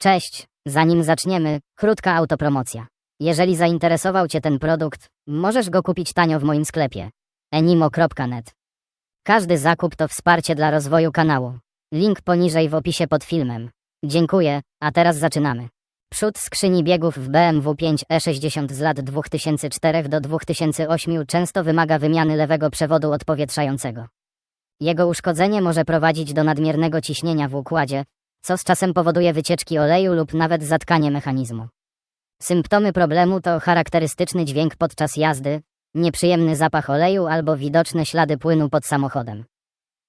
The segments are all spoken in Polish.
Cześć, zanim zaczniemy, krótka autopromocja. Jeżeli zainteresował Cię ten produkt, możesz go kupić tanio w moim sklepie enimo.net. Każdy zakup to wsparcie dla rozwoju kanału. Link poniżej w opisie pod filmem. Dziękuję, a teraz zaczynamy. Przód skrzyni biegów w BMW 5 E60 z lat 2004 do 2008 często wymaga wymiany lewego przewodu odpowietrzającego. Jego uszkodzenie może prowadzić do nadmiernego ciśnienia w układzie, co z czasem powoduje wycieczki oleju lub nawet zatkanie mechanizmu. Symptomy problemu to charakterystyczny dźwięk podczas jazdy, nieprzyjemny zapach oleju albo widoczne ślady płynu pod samochodem.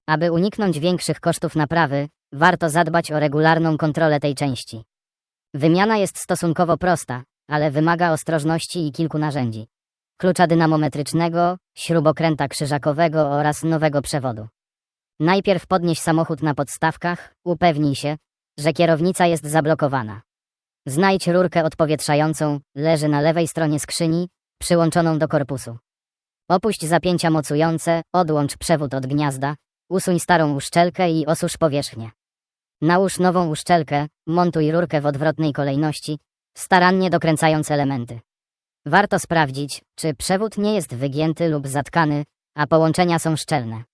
Aby uniknąć większych kosztów naprawy, warto zadbać o regularną kontrolę tej części. Wymiana jest stosunkowo prosta, ale wymaga ostrożności i kilku narzędzi. Klucza dynamometrycznego, śrubokręta krzyżakowego oraz nowego przewodu. Najpierw podnieś samochód na podstawkach, upewnij się, że kierownica jest zablokowana. Znajdź rurkę odpowietrzającą, leży na lewej stronie skrzyni, przyłączoną do korpusu. Opuść zapięcia mocujące, odłącz przewód od gniazda, usuń starą uszczelkę i osusz powierzchnię. Nałóż nową uszczelkę, montuj rurkę w odwrotnej kolejności, starannie dokręcając elementy. Warto sprawdzić, czy przewód nie jest wygięty lub zatkany, a połączenia są szczelne.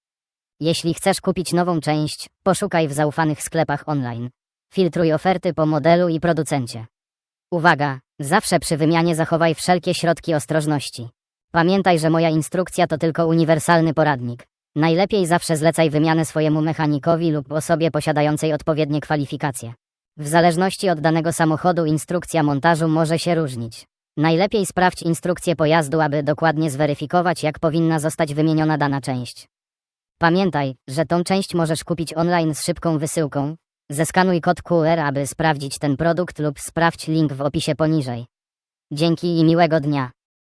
Jeśli chcesz kupić nową część, poszukaj w zaufanych sklepach online. Filtruj oferty po modelu i producencie. Uwaga, zawsze przy wymianie zachowaj wszelkie środki ostrożności. Pamiętaj, że moja instrukcja to tylko uniwersalny poradnik. Najlepiej zawsze zlecaj wymianę swojemu mechanikowi lub osobie posiadającej odpowiednie kwalifikacje. W zależności od danego samochodu instrukcja montażu może się różnić. Najlepiej sprawdź instrukcję pojazdu, aby dokładnie zweryfikować, jak powinna zostać wymieniona dana część. Pamiętaj, że tą część możesz kupić online z szybką wysyłką. Zeskanuj kod QR, aby sprawdzić ten produkt lub sprawdź link w opisie poniżej. Dzięki i miłego dnia.